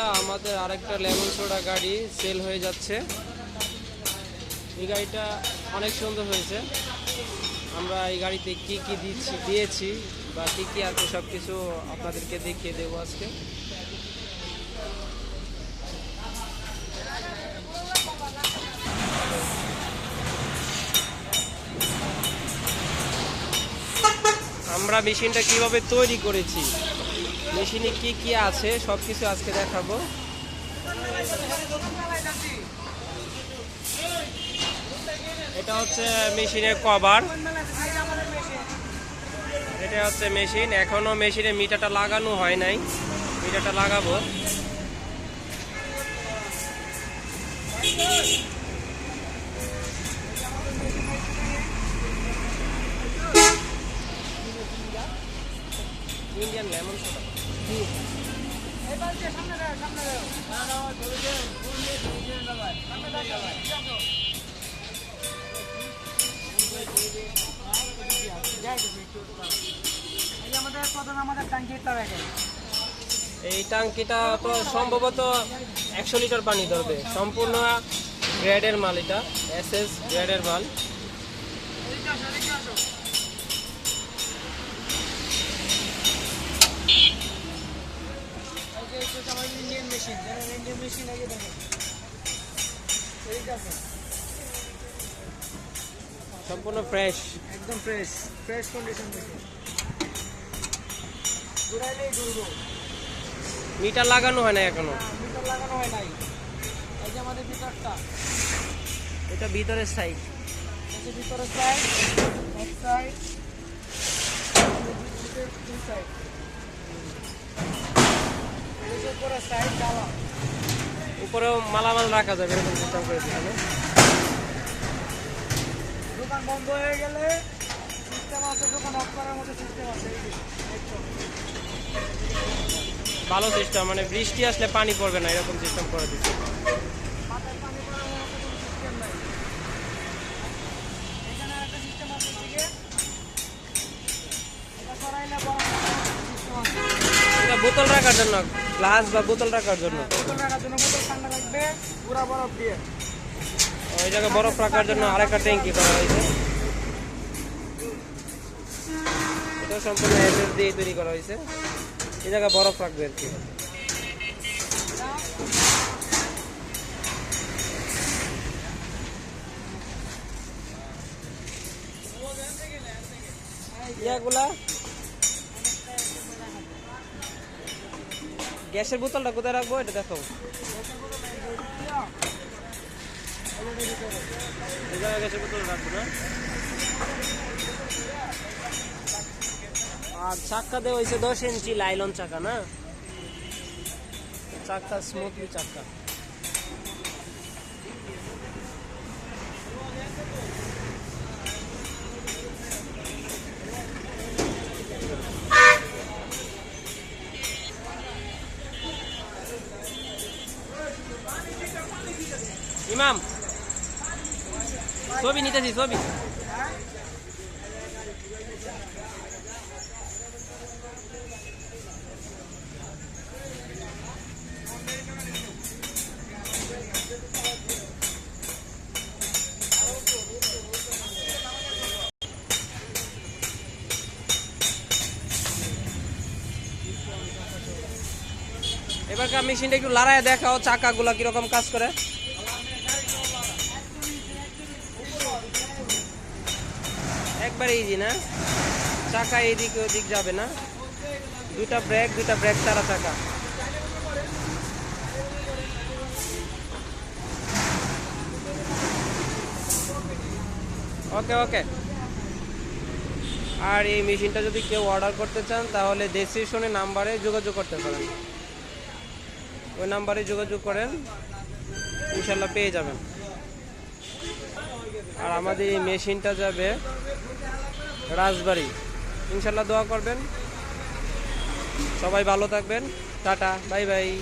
আলহামদুলিল্লাহ আমাদের আরেকটা লেমন সোডা গাড়ি সেল হয়ে যাচ্ছে। এই গাড়িটা অনেক সুন্দর হয়েছে। আমরা এই গাড়িতে কি কি দিচ্ছি, দিয়েছি বা কি কি আছে সব কিছু আপনাদেরকে দেখিয়ে দেবো আজকে। আমরা মেশিনটা কীভাবে তৈরি করেছি? মেশিনে কি কি আছে সব কিছু আজকে দেখাবো। এটা হচ্ছে মেশিনের কভার। এটা হচ্ছে মেশিন। এখনও মেশিনে মিটারটা লাগানো হয় নাই। মিটারটা লাগাবো। Indian lemon soda. এই টাঙ্কিটা তো সম্ভবত একশো লিটার পানি ধরবে। সম্পূর্ণ গ্রেডের মাল এটা এস এস গ্রেডের মাল। ইন্ডিয়ান মেশিন ইন্ডিয়ান মেশিন আগে দেখেন এইটা আছে সম্পূর্ণ ফ্রেশ একদম ফ্রেশ ফ্রেশ কন্ডিশন মেশিন ঘুরাইলেই ঘুরবো। মিটার লাগানো হয় না এখনও? মিটার লাগানো হয় নাই। এই যে আমাদের ভিতরটা এটা ভিতরের সাইড ভিতরের সাইড এক সাইড দুই সাইড এই যে উপরের সাইড ডালা উপরেও মালামাল রাখা যাবে এরকম সিস্টেম করে দিলাম দোকান বন্ধ হয়ে গেলে সিস্টেম আছে দোকান অফ করার মতো সিস্টেম আছে। ভালো সিস্টেম মানে বৃষ্টি আসলে পানি পড়বে না এরকম সিস্টেম করে দিচ্ছে মাথায় পানি পড়ার মতো কোনো সিস্টেম নাই এখানে একটা সিস্টেম আছে দিকে এটা সরাইলে বড় সিস্টেম আছে এটা বোতল রাখার জন্য গ্লাস বা বোতল রাখার জন্য। বোতল রাখার জন্য বোতল ঠান্ডা লাগবে পুরা বরফ দিয়ে। ওই জায়গায় বরফ রাখার জন্য আরেকটা ট্যাঙ্কি করা হয়েছে। এটা সম্পূর্ণ এসএস দিয়ে তৈরি করা হয়েছে। এই জায়গায় বরফ রাখবে আর কি। ইয়াগুলা গ্যাসের বোতলটা কোথায় রাখব এটা দেখো গ্যাসের বোতল রাখব না? আর চাক্কা দেওয়া হয়েছে দশ ইঞ্চি লাইলন চাকা না? চাক্কা স্মুথলি চাক্কা। ইমাম। ছবি নিতেছি ছবি। এবারকার মেশিনটা একটু লড়াই দেখাও চাকাগুলো কীরকম কাজ করে। একবারে ইজি না। চাকা এইদিকে ওদিক যাবে না। দুটা ব্রেক দুটা ব্রেক ছাড়া চাকা। ওকে ওকে আর এই মেশিনটা যদি কেউ অর্ডার করতে চান, তাহলে ডেসক্রিপশনে নাম্বারে যোগাযোগ করতে পারেন। ওই নাম্বারে যোগাযোগ করেন, ইনশাল্লাহ পেয়ে যাবেন। আর আমাদের এই মেশিনটা যাবে রাজবাড়ি। ইনশাল্লাহ দোয়া করবেন। সবাই ভালো থাকবেন। Tata bye bye.